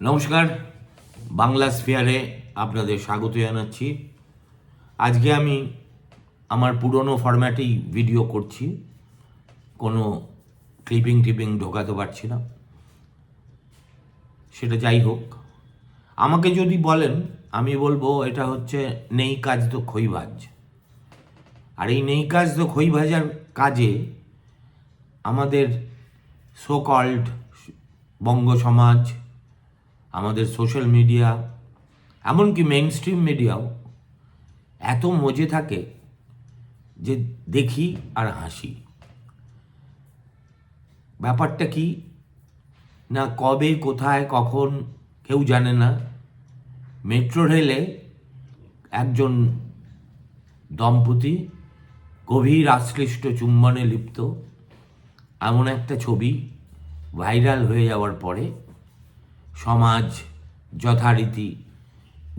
নমস্কার, বাংলা স্ফিয়ারে আপনাদের স্বাগত জানাচ্ছি। আজকে আমি আমার পুরনো ফরম্যাটেই ভিডিও করছি। কোনো ক্লিপিং টিপিং ঢোকাতে পারছি না। সেটা যাই হোক। আমাকে যদি বলেন, আমি বলব এটা হচ্ছে নেই কাজ তো খইভাজ আর এই নেই কাজ তো খই ভাজার কাজে আমাদের সো কল্ড বঙ্গ সমাজ আমাদের সোশ্যাল মিডিয়া এমনকি মেইন স্ট্রিম মিডিয়াও এত মজে থাকে যে দেখি আর হাসি। ব্যাপারটা কি? না কবে, কোথায়, কখন, কেউ জানে না। মেট্রো রেলে একজন দম্পতি গভীর আশ্লিষ্ট চুম্বনে লিপ্ত। এমন একটা ছবি ভাইরাল হয়ে যাওয়ার পরে সমাজ যথারীতি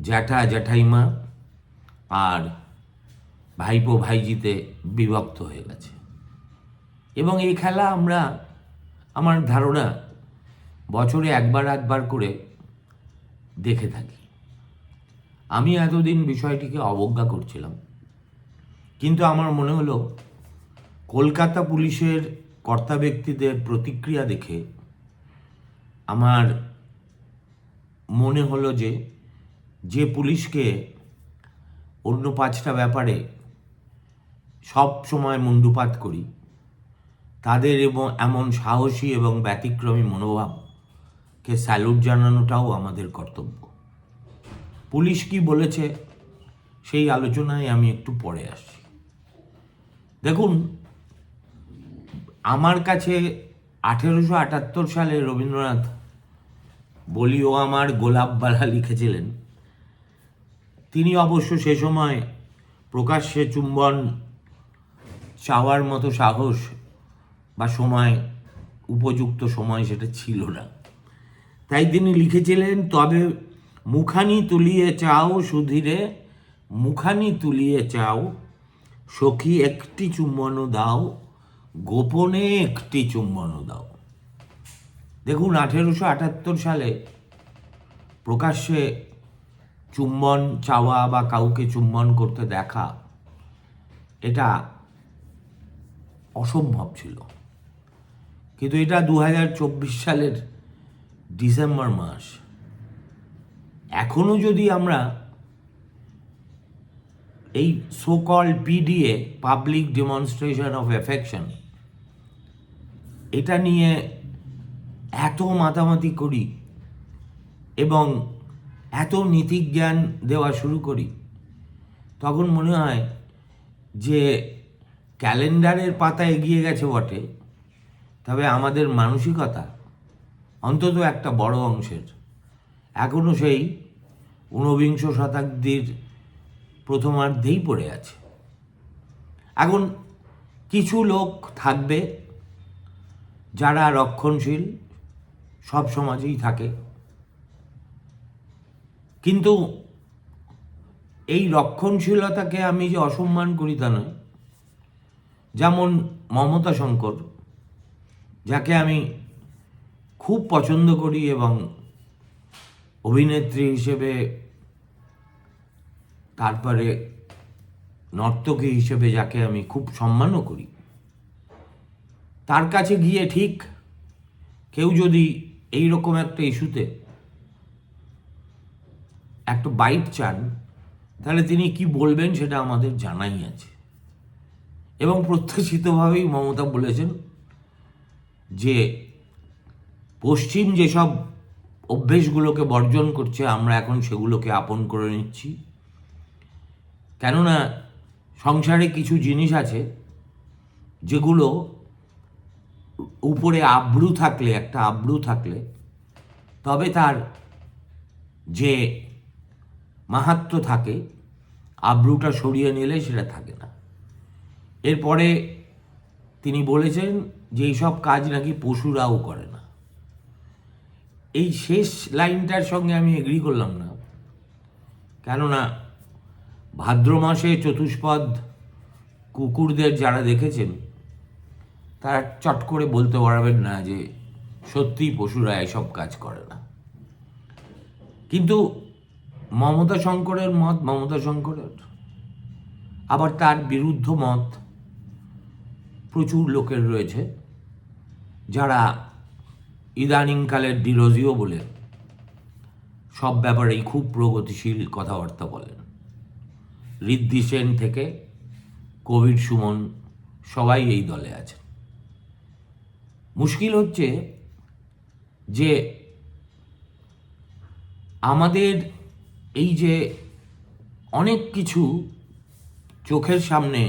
জ্যাঠা জ্যাঠাইমা আর ভাইপো ভাইজিতে বিভক্ত হয়ে গেছে। এবং এই খেলা আমরা, আমার ধারণা, বছরে একবার একবার করে দেখে থাকি। আমি এতদিন বিষয়টিকে অবজ্ঞা করছিলাম, কিন্তু আমার মনে হলো, কলকাতা পুলিশের কর্তা ব্যক্তিদের প্রতিক্রিয়া দেখে আমার মনে হলো যে যে পুলিশকে অন্য পাঁচটা ব্যাপারে সব সময় মুন্ডুপাত করি, তাদের এবং এমন সাহসী এবং ব্যতিক্রমী মনোভাবকে স্যালুট জানানোটাও আমাদের কর্তব্য। পুলিশ কি বলেছে সেই আলোচনায় আমি একটু পরে আসছি। দেখুন, আমার কাছে আঠেরোশো আটাত্তর সালে রবীন্দ্রনাথ বলিও আমার গোলাপবালা লিখেছিলেন। তিনি অবশ্য সে সময় প্রকাশ্যে চুম্বন, চাওয়ার মতো সাহস বা সময়, উপযুক্ত সময় সেটা ছিল না। তাই তিনি লিখেছিলেন, তবে মুখানি তুলিয়ে চাও সুধীরে, মুখানি তুলিয়ে চাও, সখী একটি চুম্বনও দাও, গোপনে একটি চুম্বনও দাও। দেখুন, আঠেরোশো আটাত্তর সালে প্রকাশ্যে চুম্বন চাওয়া বা কাউকে চুম্বন করতে দেখা, এটা অসম্ভব ছিল। কিন্তু এটা দু হাজার চব্বিশ সালের ডিসেম্বর মাস। এখনও যদি আমরা এই so call PDA public demonstration of affection এটা নিয়ে এত মাতামাতি করি এবং এত নীতিজ্ঞান দেওয়া শুরু করি, তখন মনে হয় যে ক্যালেন্ডারের পাতা এগিয়ে গেছে বটে। তবে আমাদের মানসিকতা অন্তত একটা বড় অংশের। এখনও সেই ঊনবিংশ শতাব্দীর প্রথমার্ধেই পড়ে আছে। এখন কিছু লোক থাকবে যারা রক্ষণশীল সব সমাজেই থাকে। কিন্তু এই রক্ষণশীলতাকে আমি যে অসম্মান করি তা নয়। যেমন মমতা শঙ্কর, যাকে আমি খুব পছন্দ করি এবং অভিনেত্রী হিসেবে, তারপরে নর্তকী হিসেবে যাকে আমি খুব সম্মানও করি। তার কাছে গিয়ে ঠিক কেউ যদি এই রকম একটা ইস্যুতে একটা বাইট চান, তাহলে তিনি কি বলবেন সেটা আমাদের জানাই আছে। এবং প্রত্যাশিতভাবেই মমতা বলেছেন যে পশ্চিম যেসব অভ্যেসগুলোকে বর্জন করছে, আমরা এখন সেগুলোকে আপন করে নিচ্ছি। কেননা সংসারে কিছু জিনিস আছে যেগুলো উপরে আব্রু থাকলে, একটা আব্রু থাকলে, তবে তার যে মাহাত্ম থাকে, আব্রুটা সরিয়ে নিলে সেটা থাকে না। এরপরে তিনি বলেছেন যে এইসব কাজ নাকি পশুরাও করে না। এই শেষ লাইনটার সঙ্গে আমি এগ্রি করলাম না। কেননা ভাদ্র মাসে চতুষ্পদ কুকুরদের যারা দেখেছেন তারা চট করে বলতে পারবেন না যে সত্যিই পশুরা এসব কাজ করে না। কিন্তু মমতা শঙ্করের মত, মমতা শঙ্করের। আবার তার বিরুদ্ধ মত প্রচুর লোকের রয়েছে, যারা ইদানিংকালের ডিরোজিও বলে সব ব্যাপারেই খুব প্রগতিশীল কথাবার্তা বলেন। ঋদ্ধি সেন থেকে কোভিড সুমন সবাই এই দলে আছে। মুশকিল হচ্ছে যে আমাদের এই যে অনেক কিছু চোখের সামনে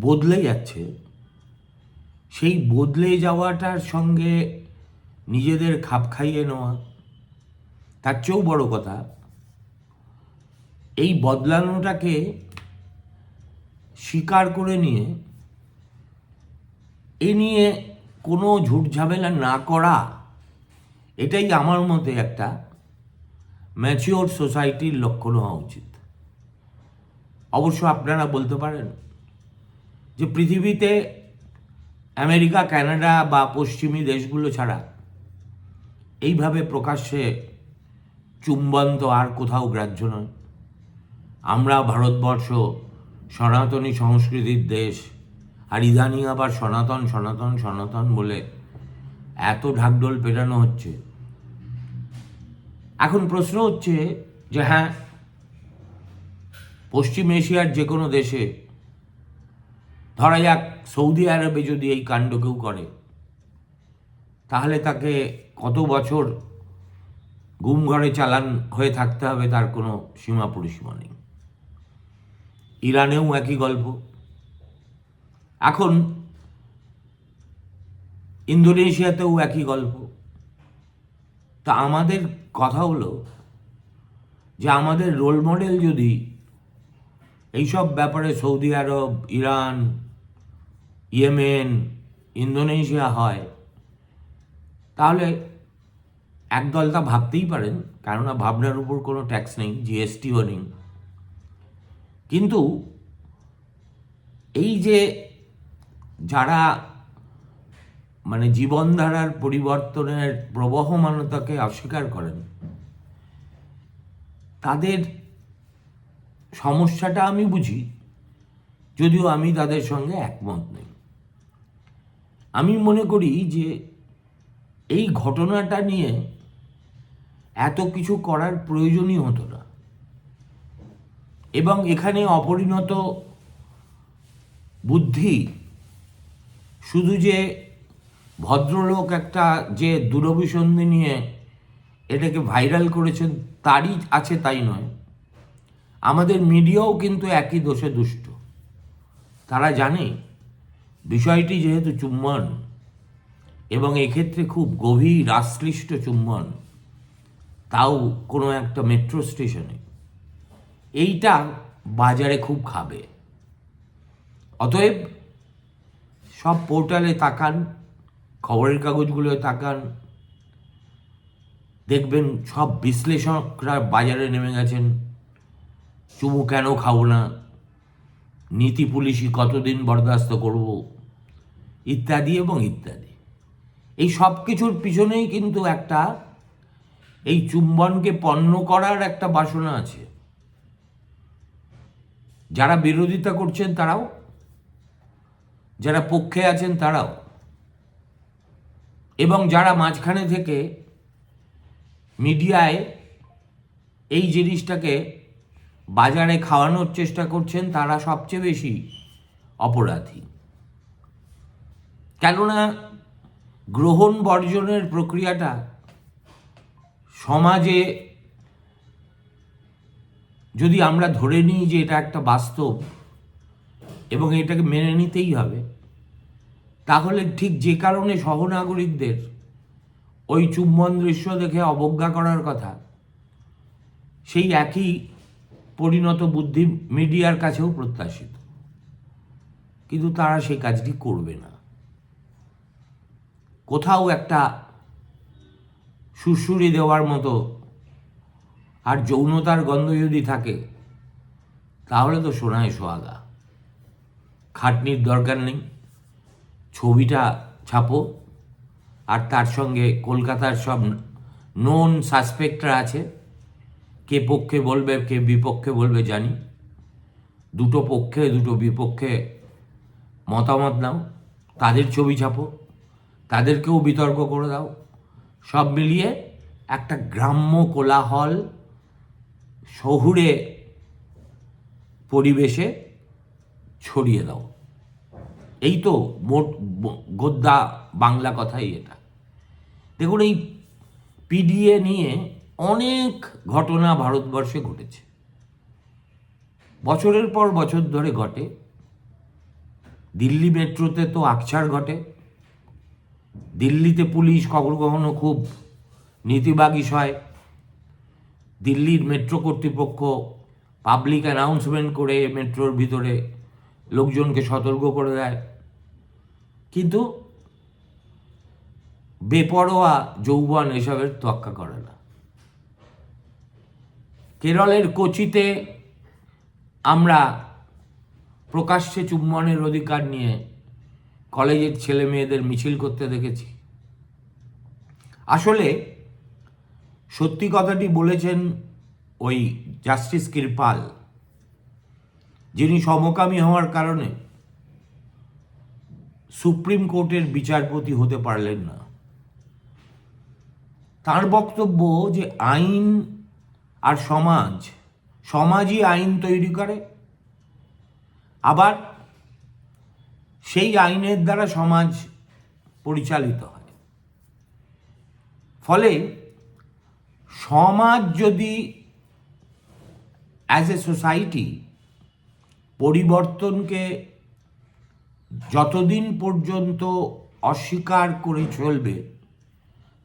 বদলে যাচ্ছে, সেই বদলে যাওয়াটার সঙ্গে নিজেদের খাপ খাইয়ে নেওয়া, তার চেয়েও বড় কথা, এই বদলানোটাকে স্বীকার করে নিয়ে এ নিয়ে কোনো ঝুট ঝামেলা না করা, এটাই আমার মতে একটা ম্যাচিওর সোসাইটির লক্ষণ হওয়া উচিত। অবশ্য আপনারা বলতে পারেন যে পৃথিবীতে আমেরিকা, কানাডা বা পশ্চিমী দেশগুলো ছাড়া এইভাবে প্রকাশ্যে চুম্বন তো আর কোথাও গ্রাহ্য নয়। আমরা ভারতবর্ষ, সনাতনী সংস্কৃতির দেশ আর ইদানিং আবার সনাতন সনাতন সনাতন বলে এত ঢাকঢোল পেটানো হচ্ছে। এখন প্রশ্ন হচ্ছে যে হ্যাঁ পশ্চিম এশিয়ার যে কোনো দেশে, ধরা যাক সৌদি আরবে যদি এই কাণ্ড কেউ করে, তাহলে তাকে কত বছর গুম ঘরে চালান হয়ে থাকতে হবে তার কোনো সীমা পরিসীমা নেই। ইরানেও একই গল্প। এখন ইন্দোনেশিয়াতেও একই গল্প। তা আমাদের কথা হলো যে আমাদের রোল মডেল যদি এইসব ব্যাপারে Saudi Arab, Iran, Yemen, Indonesia হয়, তাহলে একদল তা ভাবতেই পারেন, কেননা ভাবনার উপর কোনো ট্যাক্স নেই জিএসটিও নেই। কিন্তু এই যে যারা মানে জীবনধারার পরিবর্তনের প্রবহমানতাকে অস্বীকার করেন, তাদের সমস্যাটা আমি বুঝি, যদিও আমি তাদের সঙ্গে একমত নেই। আমি মনে করি যে এই ঘটনাটা নিয়ে এত কিছু করার প্রয়োজনই হতো না। এবং এখানে অপরিণত বুদ্ধি শুধু যে ভদ্রলোক একটা যে দূরভিসন্ধি নিয়ে এটাকে ভাইরাল করেছেন, তারই আছে তাই নয়। আমাদের মিডিয়াও কিন্তু একই দোষে দুষ্ট। তারা জানে, বিষয়টি যেহেতু চুম্বন, এবং এক্ষেত্রে খুব গভীর আশ্লিষ্ট চুম্বন, তাও কোনো একটা মেট্রো স্টেশনে। এইটা বাজারে খুব খাবে। অতএব সব পোর্টালে তাকান, খবরের কাগজগুলোয় তাকান, দেখবেন সব বিশ্লেষকরা বাজারে নেমে গেছেন। চুমু কেন খাব না? নীতি পুলিশি কতদিন বরদাস্ত করব? ইত্যাদি এবং ইত্যাদি। এই সব কিছুর পিছনেই কিন্তু একটা, এই চুম্বনকে পণ্য করার একটা বাসনা আছে। যারা বিরোধিতা করছেন তারাও যারা পক্ষে আছেন তারাও। এবং যারা মাঝখানে থেকে মিডিয়ায় এই জিনিসটাকে বাজারে খাওয়ানোর চেষ্টা করছেন, তারা সবচেয়ে বেশি অপরাধী। কেননা গ্রহণ বর্জনের প্রক্রিয়াটা সমাজে যদি আমরা ধরে নিই যে এটা একটা বাস্তব এবং এটাকে মেনে নিতেই হবে। তাহলে ঠিক যে কারণে সহনাগরিকদের ওই চুম্বন দৃশ্য দেখে অবজ্ঞা করার কথা, সেই একই পরিণত বুদ্ধি মিডিয়ার কাছেও প্রত্যাশিত। কিন্তু তারা সেই কাজটি করবে না। কোথাও একটা সুরসুরি দেওয়ার মতো আর যৌনতার গন্ধ যদি থাকে, তাহলে তো সোনায় সোহাগা। খাটনির দরকার নেই। ছবিটা ছাপো। আর তার সঙ্গে কলকাতার সব নোন সাসপেক্টরা আছে। কে পক্ষে বলবে, কে বিপক্ষে বলবে জানি। দুটো পক্ষে, দুটো বিপক্ষে মতামত নাও। তাদের ছবি ছাপো। তাদেরকেও বিতর্ক করে দাও। সব মিলিয়ে একটা গ্রাম্য কোলাহল শহুরে পরিবেশে ছড়িয়ে দাও। এই তো মোট গদ্যা বাংলা কথাই এটা। দেখুন, এই পিডিএ নিয়ে অনেক ঘটনা ভারতবর্ষে ঘটেছে। বছরের পর বছর ধরে ঘটে। দিল্লি মেট্রোতে তো আকছার ঘটে। দিল্লিতে পুলিশ কখনো কখনো খুব নীতিবাগীশ হয় দিল্লির মেট্রো কর্তৃপক্ষ পাবলিক অ্যানাউন্সমেন্ট করে মেট্রোর ভিতরে লোকজনকে সতর্ক করে দেয়। কিন্তু বেপরোয়া যৌবন এসবের তোয়াক্কা করে না। কেরলের কোচিতে আমরা প্রকাশ্যে চুম্বনের অধিকার নিয়ে কলেজের ছেলে মেয়েদের মিছিল করতে দেখেছি। আসলে সত্যি কথাটি বলেছেন ওই জাস্টিস কৃপাল। যিনি সমকামী হওয়ার কারণে সুপ্রিম কোর্টের বিচারপতি হতে পারলেন না। তার বক্তব্য যে আইন আর সমাজ, সমাজই আইন তৈরি করে, আবার সেই আইনের দ্বারা সমাজ পরিচালিত হয়। ফলে সমাজ যদি অ্যাজ এ সোসাইটি পরিবর্তনকে যতদিন পর্যন্ত অস্বীকার করে চলবে,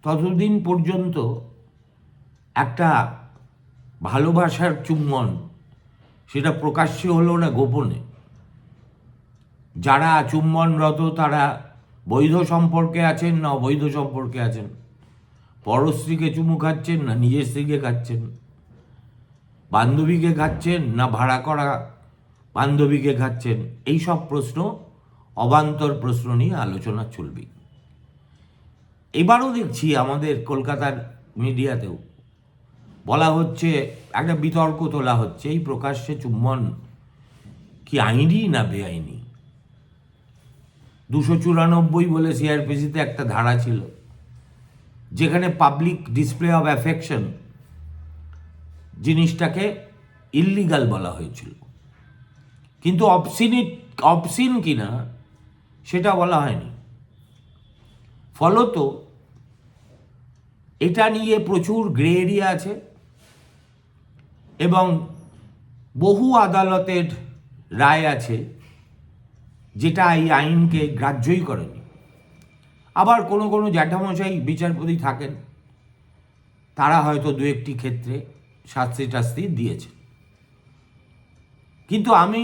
ততদিন পর্যন্ত একটা ভালোবাসার চুম্বন সেটা প্রকাশ্যে হলো না গোপনে। যারা চুম্বনরত তারা বৈধ সম্পর্কে আছেন না অবৈধ সম্পর্কে আছেন? পরস্ত্রীকে চুমু খাচ্ছেন না নিজের স্ত্রীকে খাচ্ছেন? বান্ধবীকে খাচ্ছেন না ভাড়া করা বান্ধবীকে খাচ্ছেন এই সব প্রশ্ন অবান্তর প্রশ্ন নিয়ে আলোচনা চলবে। এবারও দেখছি আমাদের কলকাতার মিডিয়াতেও বলা হচ্ছে, একটা বিতর্ক তোলা হচ্ছে, এই প্রকাশ্যে চুম্বন কি আইনি না বেআইনি? দুশো চুরানব্বই বলে সিআরপিসিতে একটা ধারা ছিল, যেখানে পাবলিক ডিসপ্লে অফ অ্যাফেকশন জিনিসটাকে ইল্লিগাল বলা হয়েছিল। কিন্তু অপসিনিট অপসিন কিনা, সেটা বলা হয়নি। ফলত এটা নিয়ে প্রচুর গ্রে এরিয়া আছে এবং বহু আদালতের রায় আছে যেটা এই আইনকে গ্রাহ্যই করেনি। আবার কোনো কোনো জ্যাঠামশাই বিচারপতি থাকেন, তারা হয়তো দু একটি ক্ষেত্রে শাস্তি টাস্তি দিয়েছে কিন্তু আমি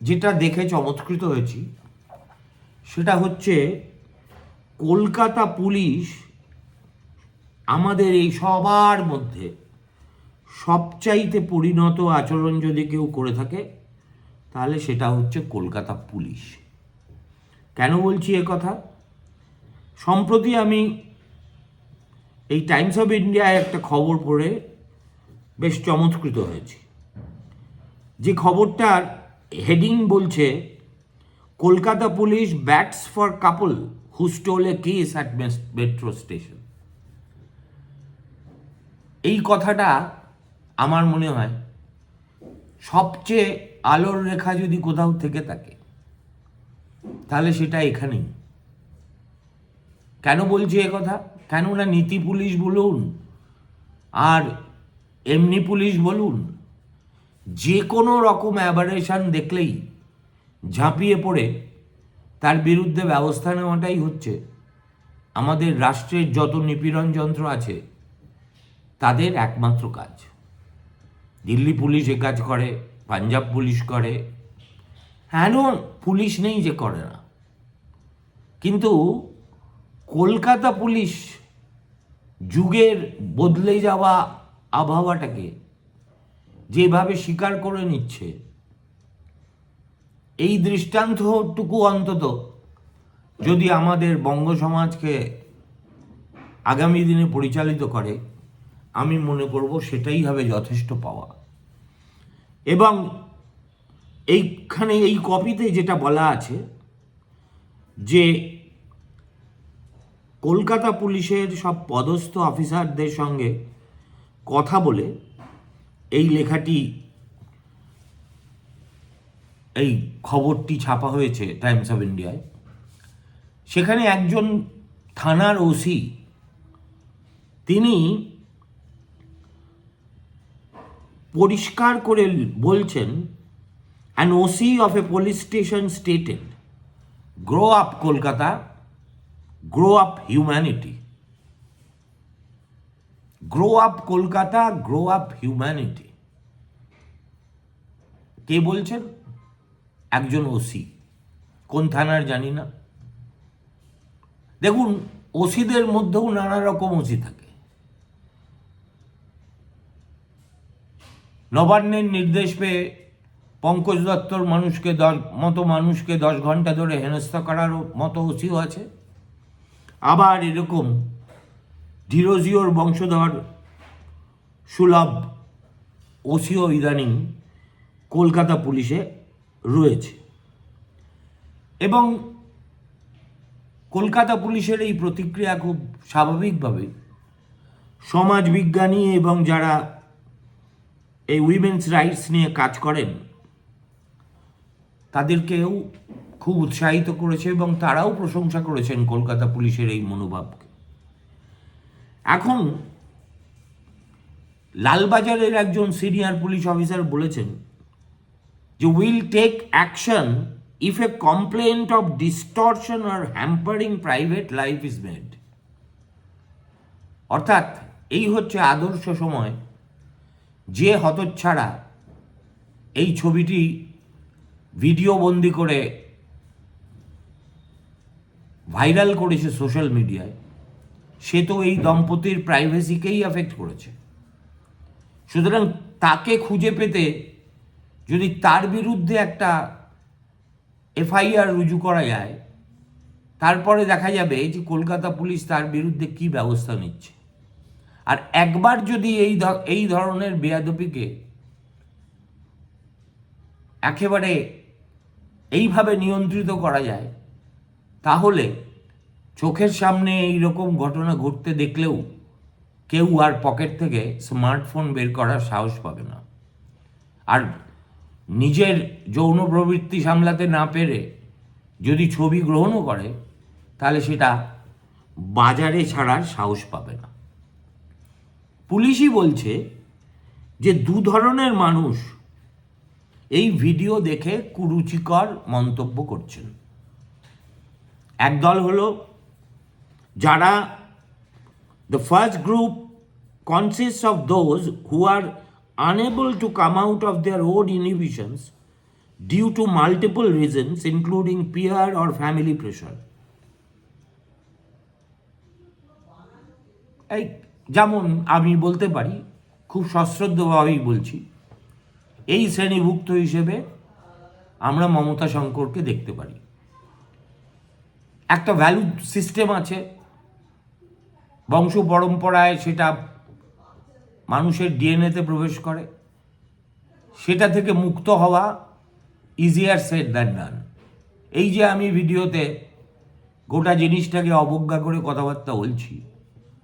যেটা দেখে চমৎকৃত হয়েছি, সেটা হচ্ছে কলকাতা পুলিশ আমাদের এই সবার মধ্যে সবচাইতে পরিণত আচরণ যদি কেউ করে থাকে, তাহলে সেটা হচ্ছে কলকাতা পুলিশ। কেন বলছি এ কথা? সম্প্রতি আমি এই টাইমস অফ ইন্ডিয়ায় একটা খবর পড়ে বেশ চমৎকৃত হয়েছি। যে খবরটার হেডিং বলছে, Kolkata police bats for couple who stole a kiss at metro station. এই কথাটা আমার মনে হয় সবচেয়ে আলোর রেখা যদি কোথাও থেকে থাকে, তাহলে সেটা এখানেই। কেন বলছি কথা? কেননা নীতি পুলিশ বলুন, আর এমনি পুলিশ বলুন যে কোনো রকম অ্যাবারেশন দেখলেই ঝাঁপিয়ে পড়ে তার বিরুদ্ধে ব্যবস্থা নেওয়াটাই হচ্ছে। আমাদের রাষ্ট্রের যত নিপীড়ন যন্ত্র আছে, তাদের একমাত্র কাজ। দিল্লি পুলিশ এ কাজ করে, পাঞ্জাব পুলিশ করে। হ্যাঁ পুলিশ নেই যে করে না। কিন্তু কলকাতা পুলিশ যুগের বদলে যাওয়া আবহাওয়াটাকে যেভাবে স্বীকার করে নিচ্ছে। এই দৃষ্টান্তটুকু অন্তত যদি আমাদের বঙ্গ সমাজকে আগামী দিনে পরিচালিত করে, আমি মনে করব সেটাই হবে যথেষ্ট পাওয়া। এবং এইখানে এই কপিতে যেটা বলা আছে যে কলকাতা পুলিশের সব পদস্থ অফিসারদের সঙ্গে কথা বলে এই লেখাটি এই খবরটি ছাপা হয়েছে টাইমস অফ ইন্ডিয়ায়। সেখানে একজন থানার ওসি, তিনি পরিষ্কার করে বলছেন an OC of a police station stated grow up Kolkata grow up humanity grow up Kolkata grow up humanity কে বলছেন? একজন ওসি কোন থানার জানি না। দেখুন ওসিদের মধ্যেও নানা রকম ওসি থাকে। নবান্নের নির্দেশ পেয়ে পঙ্কজ দত্তর মানুষকে দশ, মতো মানুষকে দশ ঘণ্টা ধরে হেনস্থা করার মতো ওসিও আছে। আবার এরকম ধীরজিওর বংশধর সুলভ ওসিও ইদানিং কলকাতা পুলিশে রয়েছে। এবং কলকাতা পুলিশের এই প্রতিক্রিয়া খুব স্বাভাবিকভাবে সমাজবিজ্ঞানী এবং যারা এই উইমেন্স রাইটস নিয়ে কাজ করেন, তাদেরকেও খুব উৎসাহিত করেছে এবং তারাও প্রশংসা করেছেন কলকাতা পুলিশের এই মনোভাবকে। এখন লালবাজারের একজন সিনিয়র পুলিশ অফিসার বলেছেন যে will take action if a complaint of distortion or hampering private life is made অর্থাৎ এই হচ্ছে আদর্শ সময়। যে হতচ্ছাড়া এই ছবিটি ভিডিও বন্দি করে ভাইরাল করেছে সোশ্যাল মিডিয়ায় সে তো এই দম্পতির প্রাইভেসিকেই অ্যাফেক্ট করেছে। সুতরাং তাকে খুঁজে পেতে যদি তার বিরুদ্ধে একটা এফআইআর রুজু করা যায়, তারপরে দেখা যাবে যে কলকাতা পুলিশ তার বিরুদ্ধে কি ব্যবস্থা নিচ্ছে। আর একবার যদি এই এই ধরনের বেয়াদপিকে একেবারে এইভাবে নিয়ন্ত্রিত করা যায়, তাহলে চোখের সামনে এই রকম ঘটনা ঘটতে দেখলেও কেউ আর পকেট থেকে স্মার্টফোন বের করার সাহস পাবে না। আর নিজের যৌন প্রবৃত্তি সামলাতে না পেরে যদি ছবি গ্রহণও করে, তাহলে সেটা বাজারে ছাড়ার সাহস পাবে না। পুলিশই বলছে যে দু ধরনের মানুষ এই ভিডিও দেখে কুরুচিকর মন্তব্য করছেন। একদল হলো যারা The first group consists of those who are unable to come out of their own inhibitions due to multiple reasons, including peer or family pressure. এই যেমন আমি বলতে পারি খুব সশ্রদ্ধভাবেই বলছি এই শ্রেণীভুক্ত হিসেবে আমরা মমতা শঙ্করকে দেখতে পারি একটা ভ্যালু সিস্টেম আছে বংশ পরম্পরায় সেটা মানুষের ডিএনএতে প্রবেশ করে। সেটা থেকে মুক্ত হওয়া ইজিয়ার সেট দ্যান ডান এই যে আমি ভিডিওতে গোটা জিনিসটাকে অবজ্ঞা করে কথাবার্তা বলছি,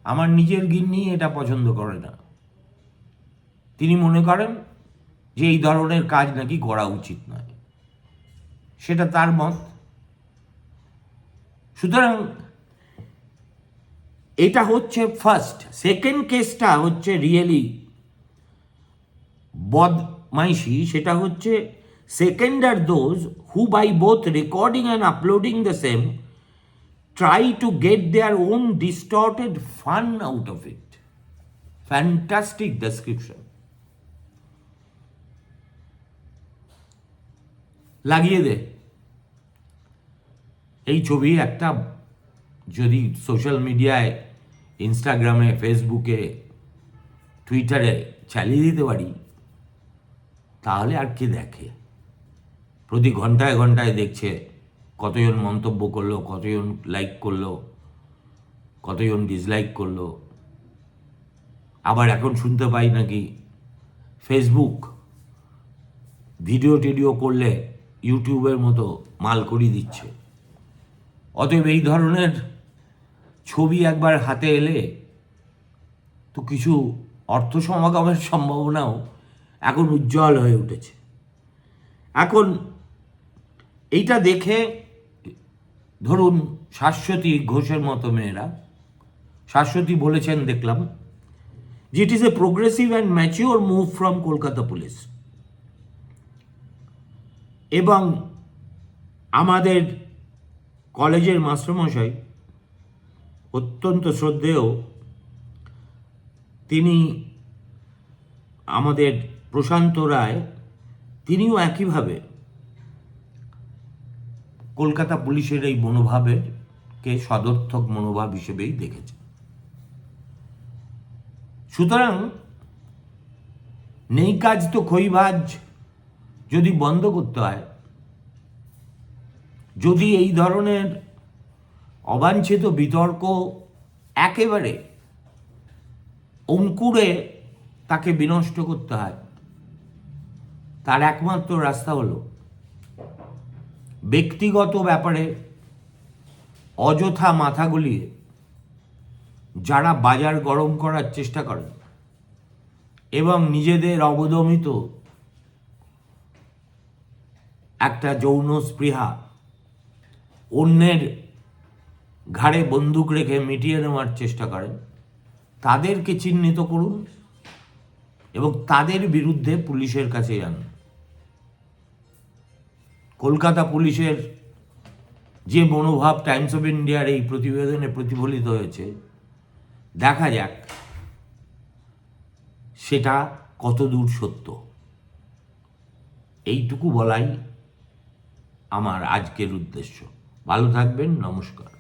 আমার নিজের গিন্নি এটা পছন্দ করে না। তিনি মনে করেন যে এই ধরনের কাজ নাকি করা উচিত নয়। সেটা তার মত। সুতরাং এটা হচ্ছে ফার্স্ট সেকেন্ড কেসটা হচ্ছে রিয়েলি বদমাইশি সেটা হচ্ছে second are those who by both recording and uploading the same try to get their own distorted fun out of it fantastic description লাগিয়ে দে। এই ছবি একটা যদি সোশ্যাল মিডিয়ায় ইনস্টাগ্রামে ফেসবুকে টুইটারে চালিয়ে দিতে পারি, তাহলে আর কে দেখে? প্রতি ঘন্টায় ঘন্টায় দেখছে কতজন মন্তব্য করল, কতজন লাইক করল, কতজন ডিসলাইক করল। আবার এখন শুনতে পাই নাকি? ফেসবুক ভিডিও টিডিও করলে ইউটিউবের মতো মাল করিয়ে দিচ্ছে। অতএব এই ধরনের ছবি একবার হাতে এলে তো কিছু অর্থ সমাগমের সম্ভাবনাও এখন উজ্জ্বল হয়ে উঠেছে। এখন এইটা দেখে ধরুন শাশ্বতী ঘোষের মতো মেয়েরা, শাশ্বতী বলেছেন, দেখলাম, যে it is a progressive and mature move from Kolkata police এবং আমাদের কলেজের মাস্টারমশাই অত্যন্ত শ্রদ্ধেয়। তিনি আমাদের প্রশান্ত রায়, তিনিও একইভাবে কলকাতা পুলিশের এই মনোভাবের কে সদর্থক মনোভাব হিসেবেই দেখেছে সুতরাং নেই কাজ তো খইভাজ যদি বন্ধ করতে হয়। যদি এই ধরনের অবাঞ্ছিত বিতর্ক একেবারে অঙ্কুরে তাকে বিনষ্ট করতে হয়। তার একমাত্র রাস্তা হলো ব্যক্তিগত ব্যাপারে অযথা মাথা গলিয়ে যারা বাজার গরম করার চেষ্টা করে এবং নিজেদের অবদমিত একটা যৌন স্পৃহা অন্যের ঘাড়ে বন্দুক রেখে মিটিয়ে নেওয়ার চেষ্টা করেন। তাদেরকে চিহ্নিত করুন এবং তাদের বিরুদ্ধে পুলিশের কাছে যান। কলকাতা পুলিশের যে মনোভাব টাইমস অফ ইন্ডিয়ার এই প্রতিবেদনে প্রতিফলিত হয়েছে, দেখা যাক সেটা কত দূর সত্য। এইটুকু বলাই আমার আজকের উদ্দেশ্য। ভালো থাকবেন, নমস্কার।